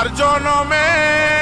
আর জনমে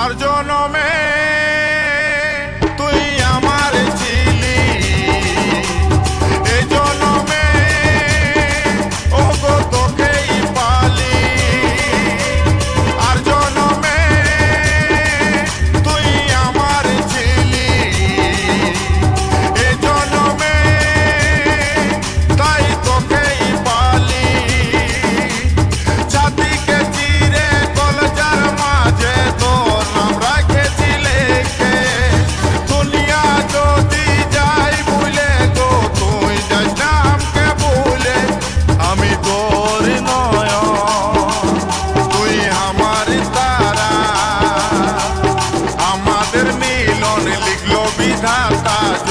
আর জনমে Τον ηλικλό πιθά